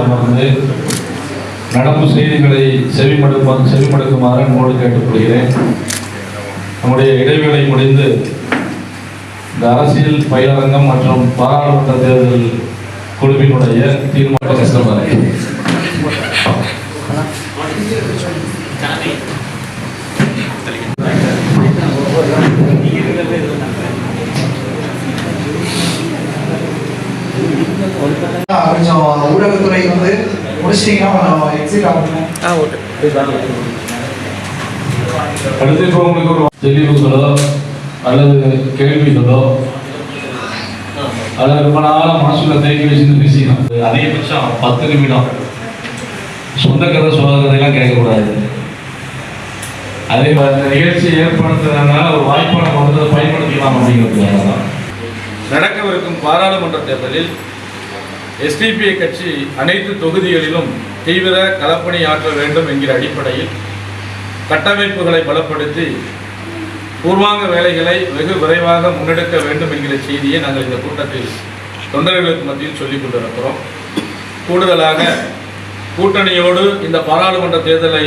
அமர்ந்து நடப்பு செய்திகளை செவிமடுப்பா செவிமடுக்குமாறு அன்போடு கேட்டுக்கொள்கிறேன். நம்முடைய இடைவேளை முடிந்து இந்த அரசியல் பயிலரங்கம் மற்றும் பாராளுமன்ற தேர்தல் குழுவினுடைய தீர்மான கஸ்டமரை கொஞ்சம் ஊடகத்துறை வந்து முடிச்சிட்டீங்கன்னா எக்ஸிட் ஆகும் அடுத்து இப்போ உங்களுக்கு ஒரு தெளிவுகளோ அல்லது கேள்விகளோ அல்லது ரொம்ப நாளாக மனசுல தேக்கி வச்சுருந்து பேசிக்கணும் அதிகபட்சம் பத்து நிமிடம். சொந்த கதை சொந்த கதையெல்லாம் கேட்கக்கூடாது. அதே மாதிரி இந்த நிகழ்ச்சி ஏற்படுத்துறதுனால ஒரு வாய்ப்பை நம்ம வந்து பயன்படுத்திக்கலாம் அப்படிங்கிறதுக்காக தான். நடக்கவிருக்கும் பாராளுமன்ற தேர்தலில் எஸ்டிபிஐ கட்சி அனைத்து தொகுதிகளிலும் தீவிர களப்பணி ஆற்ற வேண்டும் என்கிற அடிப்படையில் கட்டமைப்புகளை பலப்படுத்தி பூர்வாங்க வேலைகளை வெகு விரைவாக முன்னெடுக்க வேண்டும் என்கிற செய்தியை நாங்கள் இந்த கூட்டத்தில் தொண்டர்களுக்கு மத்தியில் சொல்லிக் கொண்டிருக்கிறோம். கூடுதலாக கூட்டணியோடு இந்த பாராளுமன்ற தேர்தலை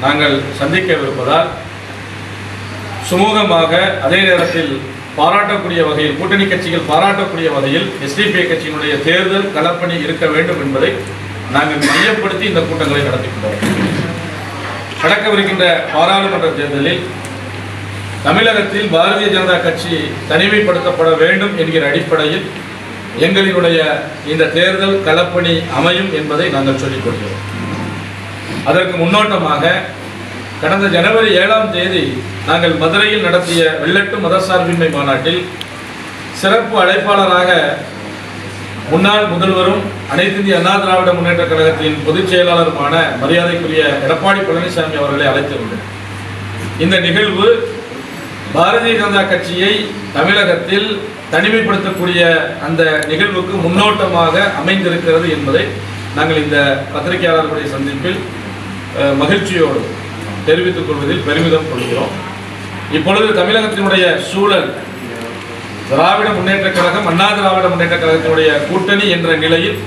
நாங்கள் சந்திக்கவிருப்பதால் சுமூகமாக அதே நேரத்தில் பாராட்டக்கூடிய வகையில் கூட்டணி கட்சிகள் பாராட்டக்கூடிய வகையில் எஸ்டிபிஐ கட்சியினுடைய தேர்தல் களப்பணி இருக்க வேண்டும் என்பதை நாங்கள் மையப்படுத்தி இந்த கூட்டங்களை நடத்தி கொண்டோம் நடக்கவிருக்கின்ற பாராளுமன்ற தேர்தலில் தமிழகத்தில் பாரதிய ஜனதா கட்சி தனிமைப்படுத்தப்பட வேண்டும் என்கிற அடிப்படையில் எங்களினுடைய இந்த தேர்தல் களப்பணி அமையும் என்பதை நாங்கள் சொல்லிக் கொள்கிறோம். அதற்கு முன்னோட்டமாக கடந்த ஜனவரி ஏழாம் தேதி நாங்கள் மதுரையில் நடத்திய வெள்ளட்டு மதசார்பின்மை மாநாட்டில் சிறப்பு அழைப்பாளராக முன்னாள் முதல்வரும் அனைத்து இந்திய அண்ணா திராவிட முன்னேற்ற கழகத்தின் பொதுச் செயலாளருமான மரியாதைக்குரிய எடப்பாடி பழனிசாமி அவர்களை அழைத்திருந்தேன் இந்த நிகழ்வு பாரதிய ஜனதா கட்சியை தமிழகத்தில் தனிமைப்படுத்தக்கூடிய அந்த நிகழ்வுக்கு முன்னோட்டமாக அமைந்திருக்கிறது என்பதை நாங்கள் இந்த பத்திரிகையாளர்களுடைய சந்திப்பில் மகிழ்ச்சியோடு தெரிவித்துக் கொள்வதில் பெருமிதம் கொள்கிறோம். இப்பொழுது தமிழகத்தினுடைய சூழல் திராவிட முன்னேற்ற கழகம் அண்ணா திராவிட முன்னேற்ற கழகத்தினுடைய கூட்டணி என்ற நிலையில்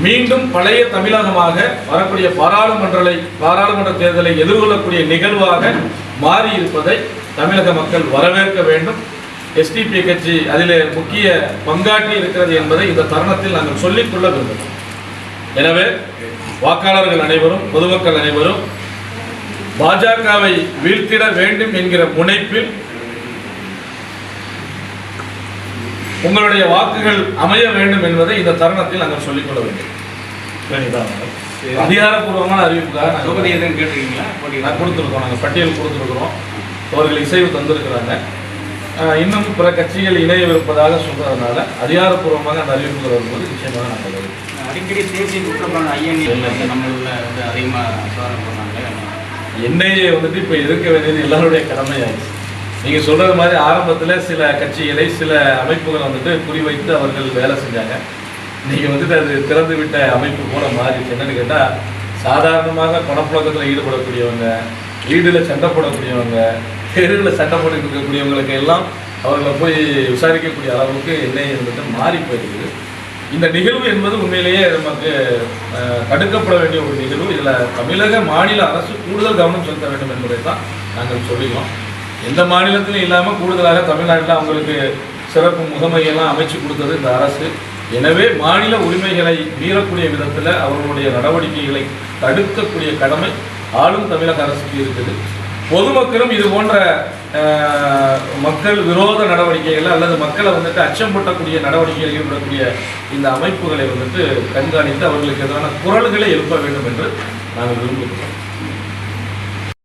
மீண்டும் பழைய தமிழகமாக வரக்கூடிய பாராளுமன்றலை பாராளுமன்ற தேர்தலை எதிர்கொள்ளக்கூடிய நிகழ்வாக மாறியிருப்பதை தமிழக மக்கள் வரவேற்க வேண்டும். எஸ்டிபி கட்சி அதிலே முக்கிய பங்காற்றி இருக்கிறது என்பதை இந்த தருணத்தில் நாங்கள் சொல்லிக்கொள்ள விரும்புகிறோம் எனவே வாக்காளர்கள் அனைவரும் பொதுமக்கள் அனைவரும் பாஜகவை வீழ்த்திட வேண்டும் என்கிற முனைப்பில் உங்களுடைய வாக்குகள் அமைய வேண்டும் என்பதை இந்த தருணத்தில் நாங்கள் சொல்லிக்கொள்ள வேண்டும். அதிகாரப்பூர்வமான அறிவிப்புக்காக தொகுதி எதுவும் கேட்டிருக்கீங்களா? நான் கொடுத்துருக்கோம் நாங்கள் பட்டியல் கொடுத்துருக்குறோம். அவர்கள் இசைவு தந்திருக்கிறாங்க. இன்னும் பிற கட்சிகள் இணையவிருப்பதாக சொல்றதுனால அதிகாரப்பூர்வமாக அந்த அறிவிப்புகள் வரும்போது நிச்சயமாக வருவோம். அடிக்கடி தேசிய குற்றப்புலன் ஐஎன்ஏ நம்மள வந்து அதிகமாக சோதனை பண்ணாங்க. என்ஐஏ வந்துட்டு இப்போ எதிர்க்க வேண்டியது எல்லாருடைய கடமையாயிடுச்சு. நீங்கள் சொல்கிறது மாதிரி ஆரம்பத்தில் சில கட்சிகளை சில அமைப்புகள் வந்துட்டு குறிவைத்து அவர்கள் வேலை செஞ்சாங்க. நீங்கள் வந்துட்டு அது திறந்து விட்ட அமைப்பு போல மாறிடுச்சு. என்னன்னு கேட்டால் சாதாரணமாக பணப்புழக்கத்தில் ஈடுபடக்கூடியவங்க வீடுல சண்டை போடக்கூடியவங்க தெருவில் சண்டை போட்டுட்டு இருக்கக்கூடியவங்களுக்கு எல்லாம் அவர்களை போய் விசாரிக்கக்கூடிய அளவுக்கு என்ஐஏ என்பது மாறி போயிருக்குது. இந்த நிகழ்வு என்பது உண்மையிலேயே நமக்கு தடுக்கப்பட வேண்டிய ஒரு நிகழ்வு. இதில் தமிழக மாநில அரசு கூடுதல் கவனம் செலுத்த வேண்டும் என்பதை தான் நாங்கள் சொல்லிடுவோம் எந்த மாநிலத்திலும் இல்லாமல் கூடுதலாக தமிழ்நாட்டில் அவங்களுக்கு சிறப்பு முகமையெல்லாம் அமைச்சு கொடுத்தது இந்த அரசு. எனவே மாநில உரிமைகளை மீறக்கூடிய விதத்தில் அவர்களுடைய நடவடிக்கைகளை தடுக்கக்கூடிய கடமை ஆளும் தமிழக அரசுக்கு இருக்குது. பொதுமக்களும் இது போன்ற மக்கள் விரோத நடவடிக்கைகள் அல்லது மக்களை வந்துட்டு அச்சம்பூட்டக்கூடிய நடவடிக்கைகள் ஈடுபடக்கூடிய இந்த அமைப்புகளை வந்துட்டு கண்காணித்து அவர்களுக்கு எதிரான குரல்களை எழுப்ப வேண்டும் என்று நாங்கள் விரும்புகிறோம்.